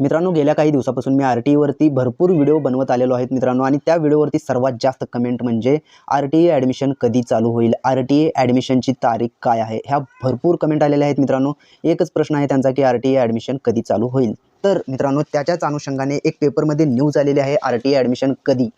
मित्रांनो गेल्या काही दिवसापासून मी आर टीवरती भरपूर व्हिडिओ बनवत आलेलो आहेत मित्रांनो आणि त्या व्हिडिओवरती सर्वात जास्त कमेंट म्हणजे आर टी ई ॲडमिशन कधी चालू होईल? आर टी ए ॲडमिशनची तारीख काय आहे? ह्या भरपूर कमेंट आलेल्या आहेत मित्रांनो. एकच प्रश्न आहे त्यांचा की आर टी ई ॲडमिशन कधी चालू होईल? तर मित्रांनो त्याच्याच अनुषंगाने एक पेपरमध्ये न्यूज आलेली आहे आर टी ए ॲडमिशन कधी?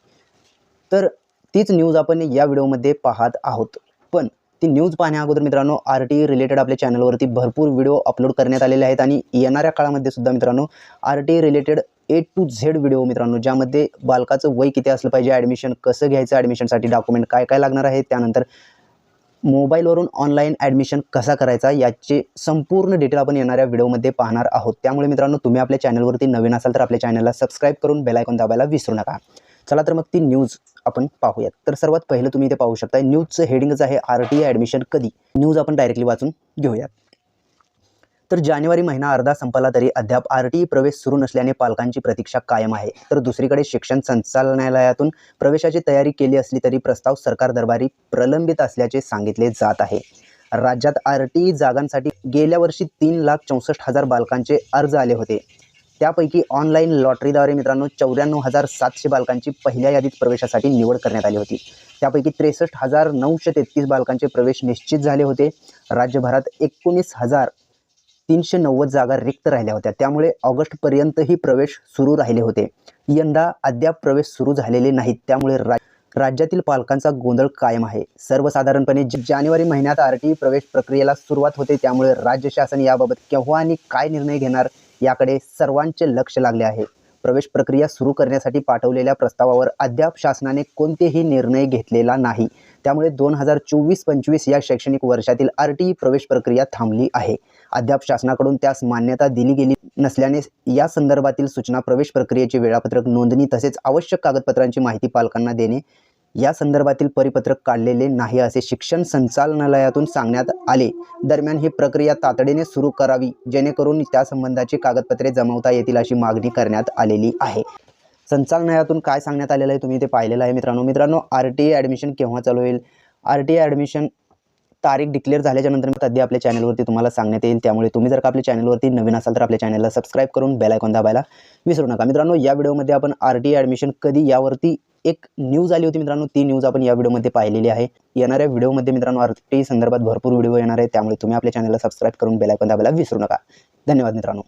तर तीच न्यूज आपण या व्हिडिओमध्ये पाहत आहोत. पण ती न्यूज पाहण्या अगोदर मित्रांनो आर टी रिलेटेड आपल्या चॅनलवरती भरपूर व्हिडिओ अपलोड करण्यात आलेले आहेत आणि येणाऱ्या काळामध्ये सुद्धा मित्रांनो R T related A to Z video मित्रांनो ज्यामध्ये बालकाचं वय किती असलं पाहिजे ॲडमिशन कसं घ्यायचं ॲडमिशनसाठी डॉक्युमेंट काय काय लागणार आहे त्यानंतर मोबाईलवरून ऑनलाईन ॲडमिशन कसा करायचा याचे संपूर्ण डिटेल आपण येणाऱ्या व्हिडिओमध्ये पाहणार आहोत. त्यामुळे मित्रांनो तुम्ही आपल्या चॅनलवरती नवीन असाल तर आपल्या चॅनलला सबस्क्राईब करून बेलायकॉन दाबायला विसरू नका. चला तर मग ती न्यूज आपण पाहूयात. तर सर्वात पहिलं तुम्ही इथे पाहू शकता न्यूजचं हेडिंगच आहे आर टी ॲडमिशन कधी? न्यूज आपण डायरेक्टली वाचून घेऊयात. तर जानेवारी महिना अर्धा संपला तरी अद्याप आर टी प्रवेश सुरू नसल्याने पालकांची प्रतीक्षा कायम आहे. तर दुसरीकडे शिक्षण संचालनालयातून प्रवेशाची तयारी केली असली तरी प्रस्ताव सरकार दरबारी प्रलंबित असल्याचे सांगितले जात आहे. राज्यात आर टी जागांसाठी गेल्या वर्षी तीन लाख चौसष्ट हजार बालकांचे अर्ज आले होते. त्यापैकी ऑनलाईन लॉटरीद्वारे मित्रांनो चौऱ्याण्णव हजार सातशे बालकांची पहिल्या यादीत प्रवेशासाठी निवड करण्यात आली होती. त्यापैकी त्रेसष्ट हजार नऊशे तेहतीस बालकांचे प्रवेश निश्चित झाले होते. राज्यभरात एकोणीस हजार तीनशे नव्वद जागा रिक्त राहिल्या होत्या. त्यामुळे ऑगस्टपर्यंतही प्रवेश सुरू राहिले होते. यंदा अद्याप प्रवेश सुरू झालेले नाहीत. त्यामुळे रा राज्यातील पालकांचा गोंधळ कायम आहे. सर्वसाधारणपणे जानेवारी महिन्यात आर टी प्रवेश प्रक्रियेला सुरुवात होते. त्यामुळे राज्य शासन याबाबत केव्हा आणि काय निर्णय घेणार याकडे सर्वांचे लक्ष लागले आहे. प्रवेश प्रक्रिया सुरू करण्यासाठी पाठवलेल्या प्रस्तावावर अद्याप शासनाने कोणतेही निर्णय घेतलेला नाही. त्यामुळे दोन हजार चोवीस पंचवीस या शैक्षणिक वर्षातील आर टी प्रवेश प्रक्रिया थांबली आहे. अद्याप शासनाकडून त्यास मान्यता दिली गेली नसल्याने या संदर्भातील सूचना प्रवेश प्रक्रियेचे वेळापत्रक नोंदणी तसेच आवश्यक कागदपत्रांची माहिती पालकांना देणे या संदर्भातील परिपत्रक काढलेले नाही असे शिक्षण संचालनालयातून सांगण्यात आले. दरम्यान ही प्रक्रिया तातडीने सुरू करावी जेणेकरून त्या संबंधाची कागदपत्रे जमवता येतील अशी मागणी करण्यात आलेली आहे. संचालनालयातून काय सांगण्यात आलेलं आहे तुम्ही ते पाहिलेलं आहे मित्रांनो. मित्रांनो आर टी ए ॲडमिशन केव्हा चालू होईल? आर टी ए ॲडमिशन तारीख डिक्लेअर झाल्याच्यानंतर मी आपल्या चॅनलवरती तुम्हाला सांगण्यात येईल. त्यामुळे तुम्ही जर का आपल्या चॅनलवरती नवीन असाल तर आपल्या चॅनलला सबस्क्राईब करून बेल आयकॉन दाबायला विसरू नका. मित्रांनो या व्हिडिओमध्ये आपण आर टी ॲडमिशन कधी यावरती एक न्यूज आली होती मित्रांनो ती न्यूज आपण या व्हिडिओमध्ये पाहिलेली आहे. येणाऱ्या व्हिडिओमध्ये मित्रांनो आरटी संदर्भात भरपूर व्हिडिओ येणार आहे. त्यामुळे तुम्ही आपल्या चॅनलला सबस्क्राईब करून बेलायकन दाबायला विसरू नका. धन्यवाद मित्रांनो.